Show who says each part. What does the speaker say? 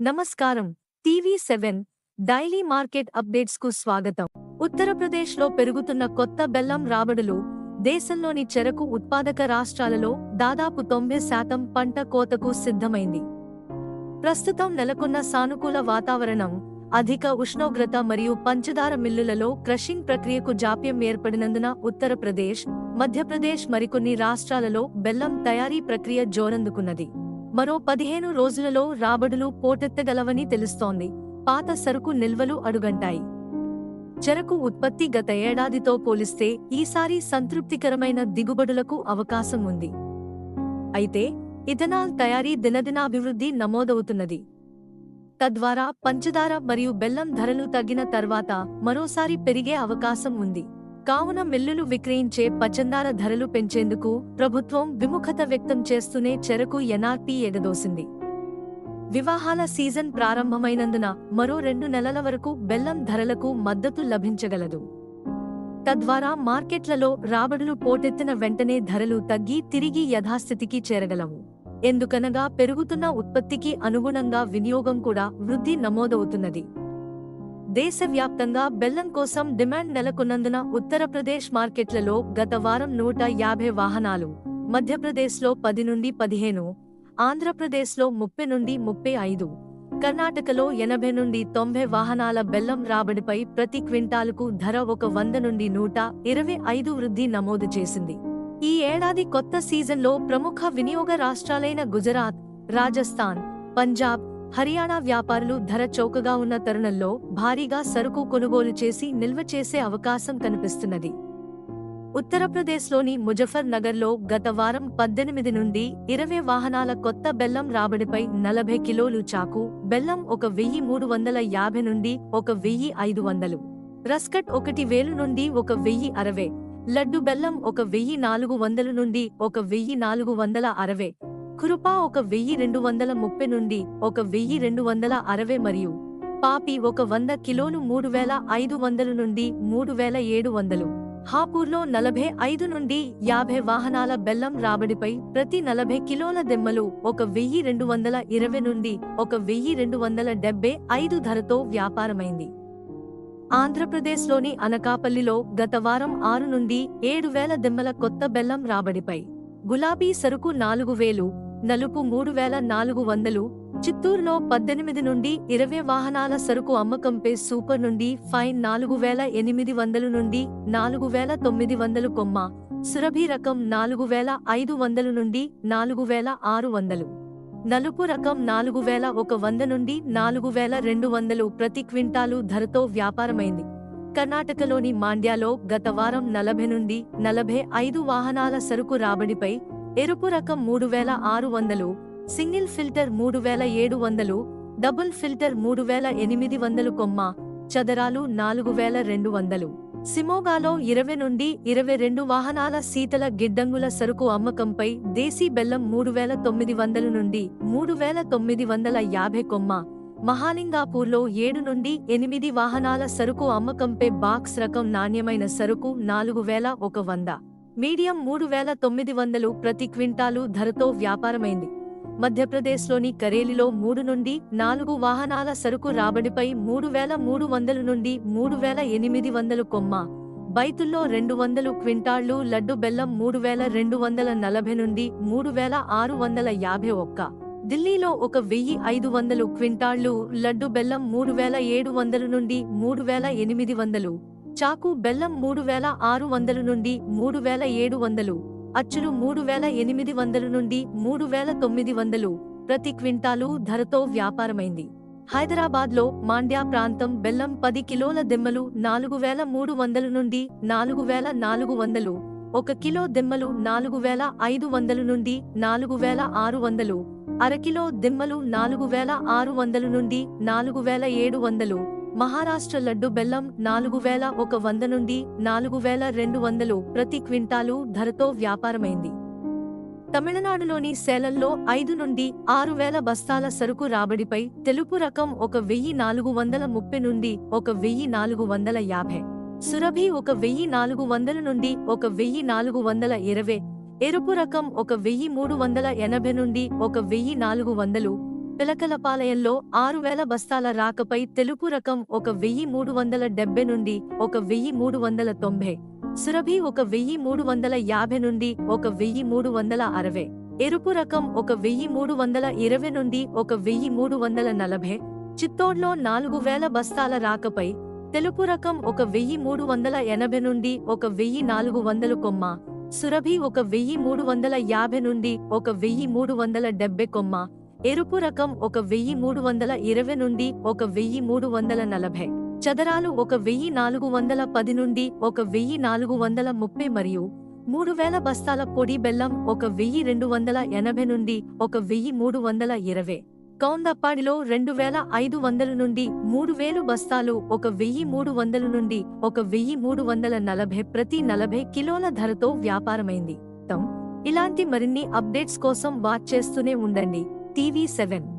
Speaker 1: నమస్కారం. TV seven daily market అప్డేట్స్కు స్వాగతం. ఉత్తరప్రదేశ్లో పెరుగుతున్న కొత్త బెల్లం రాబడులు దేశంలోని చెరకు ఉత్పాదక రాష్ట్రాలలో దాదాపు తొంభై శాతం పంట కోతకు సిద్ధమైంది. ప్రస్తుతం నెలకొన్న సానుకూల వాతావరణం అధిక ఉష్ణోగ్రత మరియు పంచదార మిల్లులలో క్రషింగ్ ప్రక్రియకు జాప్యం ఏర్పడినందున ఉత్తరప్రదేశ్ మధ్యప్రదేశ్ మరికొన్ని రాష్ట్రాలలో బెల్లం తయారీ ప్రక్రియ జోరందుకున్నది. మరో పదిహేను రోజులలో రాబడులు పోటెత్తగలవని తెలుస్తోంది. పాత సరుకు నిల్వలు అడుగంటాయి. చెరకు ఉత్పత్తి గత ఏడాదితో పోలిస్తే ఈసారి సంతృప్తికరమైన దిగుబడులకు అవకాశం ఉంది. అయితే ఇథనాల్ తయారీ దినదినాభివృద్ధి నమోదవుతున్నది. తద్వారా పంచదార మరియు బెల్లం ధరలు తగ్గిన తర్వాత మరోసారి పెరిగే అవకాశం ఉంది. కావున మిల్లులు విక్రయించే పచందార ధరలు పెంచేందుకు ప్రభుత్వం విముఖత వ్యక్తం చేస్తూనే చెరకు ఎన్ఆర్పీ ఎగదోసింది. వివాహాల సీజన్ ప్రారంభమైనందున మరో రెండు నెలల వరకు బెల్లం ధరలకు మద్దతు లభించగలదు. తద్వారా మార్కెట్లలో రాబడులు పోటెత్తిన వెంటనే ధరలు తగ్గి తిరిగి యథాస్థితికి చేరగలవు. ఎందుకనగా పెరుగుతున్న ఉత్పత్తికి అనుగుణంగా వినియోగం కూడా వృద్ధి నమోదవుతున్నది. దేశవ్యాప్తంగా బెల్లం కోసం డిమాండ్ నెలకొన్నందున ఉత్తరప్రదేశ్ మార్కెట్లలో గత వారం నూట యాభై వాహనాలు మధ్యప్రదేశ్లో పది నుండి పదిహేను ఆంధ్రప్రదేశ్లో ముప్పై నుండి ముప్పై ఐదు కర్ణాటకలో ఎనభై నుండి తొంభై వాహనాల బెల్లం రాబడిపై ప్రతి క్వింటాలుకు ధర ఒక వంద నుండి నూట ఇరవై ఐదు వృద్ధి నమోదు చేసింది. ఈ ఏడాది కొత్త సీజన్లో ప్రముఖ వినియోగ రాష్ట్రాలైన గుజరాత్ రాజస్థాన్ పంజాబ్ హర్యానా వ్యాపారులు ధర చౌకగా ఉన్న తరుణంలో భారీగా సరుకు కొనుగోలు చేసి నిల్వ చేసే అవకాశం కనిపిస్తున్నది. ఉత్తరప్రదేశ్లోని ముజఫర్ నగర్లో గత వారం పద్దెనిమిది నుండి ఇరవై వాహనాల కొత్త బెల్లం రాబడిపై నలభై కిలోలు చాకు బెల్లం ఒక వెయ్యి మూడు వందల యాభై నుండి ఒక వెయ్యి ఐదు వందలు రస్కట్ ఒకటి వేలు నుండి ఒక వెయ్యి అరవై లడ్డు బెల్లం ఒక వెయ్యి నాలుగు వందల నుండి ఒక వెయ్యి నాలుగు వందల అరవై కురుపా ఒక వెయ్యి రెండు వందల ముప్పై నుండి ఒక వెయ్యి రెండు వందల అరవై మరియు పాపి ఒక వంద కిలోను మూడు వేల ఐదు వందలు నుండి మూడు వేల ఏడు వందలు. హాపూర్లో నలభై ఐదు నుండి యాభై వాహనాల బెల్లం రాబడిపై ప్రతి నలభై కిలోల దెమ్మలు ఒక వెయ్యి రెండు వందల ఇరవై నుండి ఒక వెయ్యి రెండు వందల డెబ్బై ఐదు ధరతో వ్యాపారమైంది. ఆంధ్రప్రదేశ్లోని అనకాపల్లిలో గత వారం ఆరు నుండి ఏడు వేల దెమ్మల కొత్త బెల్లం రాబడిపై గులాబీ సరుకు నాలుగు వేలు నలుపు మూడు వేల నాలుగు వందలు చిత్తూరులో పద్దెనిమిది నుండి ఇరవై వాహనాల సరుకు అమ్మకంపై సూపర్ నుండి ఫైన్ నాలుగు వేల ఎనిమిది వందలు నుండి నాలుగు వేల తొమ్మిది వందలు కొమ్మ సురభి రకం నాలుగు వేల ఐదు వందలు నుండి నాలుగు వేల ఆరు వందలు. నలుపు రకం నాలుగు వేల ఒక వంద నుండి నాలుగు వేల రెండు వందలు ప్రతి క్వింటాలు ధరతో వ్యాపారమైంది. కర్ణాటకలోని మాండ్యాలో గత వారం నలభై నుండి నలభై ఐదు వాహనాల సరుకు రాబడిపై ఎరుపు రకం మూడు వేల ఆరు వందలు సింగిల్ ఫిల్టర్ మూడు వేల ఏడు వందలు డబుల్ ఫిల్టర్ మూడు వేల ఎనిమిది వందలు కొమ్మ చదరాలు నాలుగు వేల రెండు వందలు. సిమోగాలో ఇరవై నుండి ఇరవై రెండు వాహనాల శీతల గిడ్డంగుల సరుకు అమ్మకంపై దేశీ బెల్లం మూడు వేల తొమ్మిది వందల నుండి మూడు వేల తొమ్మిది వందల యాభై కొమ్మ మహాలింగాపూర్లో ఏడు నుండి ఎనిమిది వాహనాల సరుకు అమ్మకంపై బాక్స్ రకం నాణ్యమైన సరుకు నాలుగు వేల ఒక వంద. మీడియం మూడు వేల తొమ్మిది వందలు ప్రతి క్వింటాలు ధరతో వ్యాపారమైంది. మధ్యప్రదేశ్లోని కరేలిలో మూడు నుండి నాలుగు వాహనాల సరుకు రాబడిపై మూడు వేల మూడు వందలు నుండి మూడు వేల ఎనిమిది వందలు కొమ్మ బైతుల్లో రెండు వందలు క్వింటాళ్ళు లడ్డు బెల్లం మూడు వేల రెండు వందల నలభై నుండి మూడు వేల ఆరు వందల యాభై ఒక్క ఢిల్లీలో ఒక వెయ్యి ఐదు వందలు క్వింటాళ్ళు లడ్డు బెల్లం మూడు వేల ఏడు వందలు నుండి మూడు వేల ఎనిమిది వందలు చాకు బెల్లం మూడు వేల ఆరు వందలు నుండి మూడు వేల ఏడు వందలు అచ్చులు మూడు వేల ఎనిమిది వందలు నుండి మూడు వేల తొమ్మిది వందలు ప్రతి క్వింటాలు ధరతో వ్యాపారమైంది. హైదరాబాద్లో మాండ్యా ప్రాంతం బెల్లం పది కిలోల దిమ్మలు నాలుగు వేల మూడు వందలు నుండి నాలుగు వేల నాలుగు వందలు ఒక కిలో దిమ్మలు నాలుగు వేల ఐదు వందలు నుండి నాలుగు వేల ఆరు వందలు అరకిలో దిమ్మలు నాలుగు వేల ఆరు వందలు నుండి నాలుగు వేల ఏడు వందలు మహారాష్ట్ర లడ్డు బెల్లం నాలుగు వేల ఒక వంద నుండి నాలుగు వేల రెండు వందలు ప్రతి క్వింటాలు ధరతో వ్యాపారమైంది. తమిళనాడులోని సేలంలో ఐదు నుండి ఆరు వేల బస్తాల సరుకు రాబడిపై తెలుపు రకం ఒక వెయ్యి నాలుగు వందల ముప్పై నుండి ఒక వెయ్యి నాలుగు వందల యాభై సురభి ఒక వెయ్యి నాలుగు వందల నుండి ఒక వెయ్యి నాలుగు వందల ఇరవై ఎరుపు రకం ఒక వెయ్యి మూడు వందల ఎనభై నుండి ఒక వెయ్యి నాలుగు వందలు పిలకలపాలయంలో ఆరు వేల బస్తాల రాకపై తెలుపు రకం ఒక వెయ్యి మూడు వందల డెబ్బై నుండి ఒక వెయ్యి మూడు వందల తొంభై సురభి ఒక వెయ్యి మూడు వందల యాభై నుండి ఒక వెయ్యి మూడు వందల అరవై ఎరుపు రకం ఒక వెయ్యి మూడు వందల ఇరవై నుండి ఒక వెయ్యి మూడు వందల నలభై చిత్తోడ్లో నాలుగు వేల బస్తాల రాకపై తెలుపు రకం ఒక వెయ్యి మూడు వందల ఎనభై నుండి ఒక వెయ్యి నాలుగు వందలు కొమ్మ సురభి ఒక వెయ్యి మూడు వందల యాభై నుండి ఒక వెయ్యి మూడు వందల డెబ్బై కొమ్మ ఎరుపు రకం ఒక వెయ్యి మూడు వందల ఇరవై నుండి ఒక వెయ్యి మూడు వందల నలభై. చదరాలు ఒక వెయ్యి నాలుగు వందల పది నుండి ఒక వెయ్యి నాలుగు వందల ముప్పై మరియు మూడు వేల బస్తాల పొడి బెల్లం ఒక వెయ్యి రెండు వందల ఎనభై నుండి ఒక వెయ్యి మూడు వందల ఇరవై. కౌందప్పాడిలో రెండు వేల ఐదు వందల నుండి మూడు వేలు బస్తాలు ఒక వెయ్యి మూడు వందల నుండి ఒక వెయ్యి మూడు వందల నలభై ప్రతి నలభై కిలోల ధరతో వ్యాపారమైంది. తమ్ ఇలాంటి మరిన్ని అప్డేట్స్ కోసం వాచ్ చేస్తూనే ఉండండి. TV seven